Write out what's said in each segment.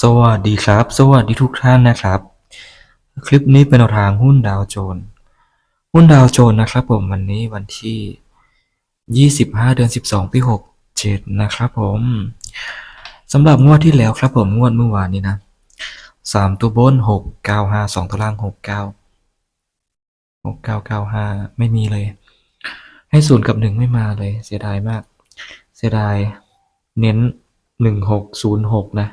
สวัสดีครับ สวัสดีทุกท่านนะครับ คลิปนี้เป็นแนวทางหุ้นดาวโจนหุ้นดาวโจนนะครับผมวันนี้วันที่ 25 เดือน 12 ปี 67 นะครับผมสำหรับงวดที่แล้วครับผมงวดเมื่อวานนี้นะ 3 ตัวบน 6 9 5 2 ตัวล่าง 6 9 6 9 9 5 ไม่มีเลย ให้ศูนย์กับหนึ่งไม่มาเลย เสียดายมาก เสียดายเน้นหนึ่งหกศูนย์หกนะ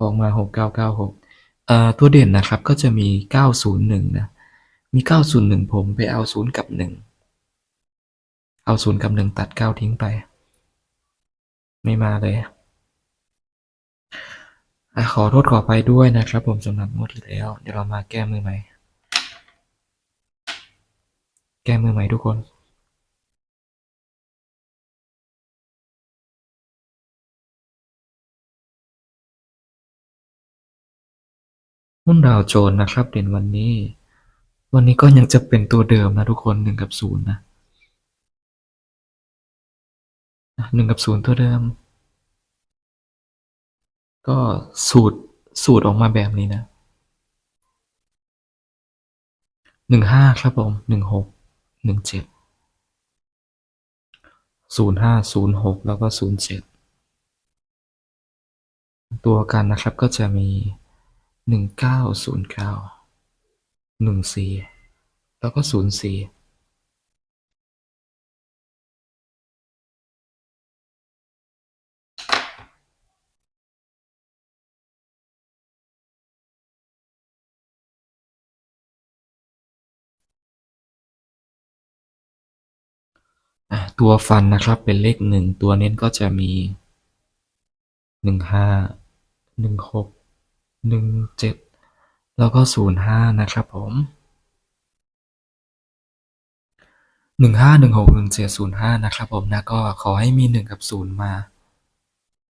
ออกมาหกเก้าเก้าหกเอ่อตัวเด่นนะครับก็จะมีเก้าศูนย์หนึ่งนะมีเก้าศูนย์หนึ่งผมไปเอาศูนย์กับหนึ่งเอาศูนย์กับหนึ่งตัดเก้าทิ้งไป ไม่มาเลยอขอโทษขอไปด้วยนะครับ ผมสำหรับงวดที่แล้ว เดี๋ยวเรามาแก้มือใหม่ แก้มือใหม่ทุกคน หุ้นดาวโจนส์นะครับเด่นวันนี้ วันนี้ก็ยังจะเป็นตัวเดิมนะทุกคนหนึ่งกับศูนย์นะหนึ่งกับศูนย์ตัวเดิม ก็สูตรสูตรออกมาแบบนี้นะหนึ่งห้าครับผมหนึ่งหกหนึ่งเจ็ดศูนย์ห้าศูนย์หกแล้วก็ศูนย์เจ็ดตัวกันนะครับก็จะมี หนึ่งเก้าศูนย์เก้า หนึ่งสี่ แล้วก็ศูนย์สี่ตัวฟันนะครับเป็นเลขหนึ่งตัวเน้นก็จะมีหนึ่งห้าหนึ่งหก หนึ่งเจ็ด แล้วก็ศูนย์ห้านะครับผมหนึ่งห้าหนึ่งหกหนึ่งเจ็ดศูนย์ห้านะครับผมนะก็ขอให้มีหนึ่งกับศูนย์มา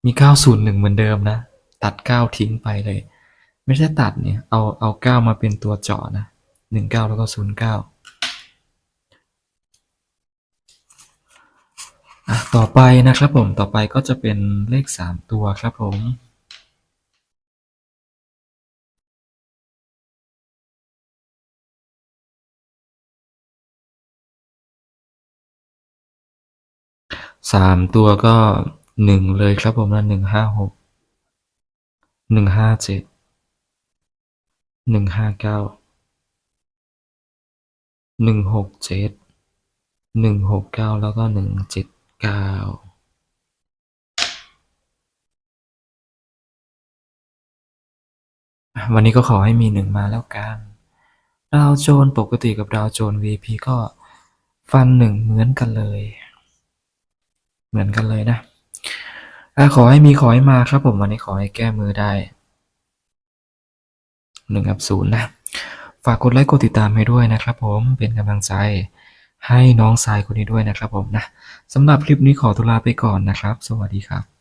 มีเก้าศูนย์หนึ่งเหมือนเดิมนะ ตัดเก้าทิ้งไปเลย ไม่ใช่ตัดเนี่ย เอาเอาเก้ามาเป็นตัวเจาะนะหนึ่งเก้าแล้วก็ศูนย์เก้าอะต่อไปนะครับผมต่อไปก็จะเป็นเลขสามตัวครับผม สามตัวก็หนึ่งเลยครับผมนะหนึ่งห้าหกหนึ่งห้าเจ็ดหนึ่งห้าเก้าหนึ่งหกเจ็ดหนึ่งหกเก้าแล้วก็หนึ่งเจ็ดเก้าวันนี้ก็ขอให้มีหนึ่งมาแล้วกันดาวโจนปกติกับดาวโจน VP ก็ฟันหนึ่งเหมือนกันเลย เหมือนกันเลยนะอะขอให้มีขอให้มาครับผมวันนี้ขอให้แก้มือได้หนึ่งกับศูนย์นะ ฝากกดไลค์กดติดตามให้ด้วยนะครับผมเป็นกำลังใจให้น้องทรายคนนี้ด้วยนะครับผมนะสำหรับคลิปนี้ขอตุลาไปก่อนนะครับ สวัสดีครับ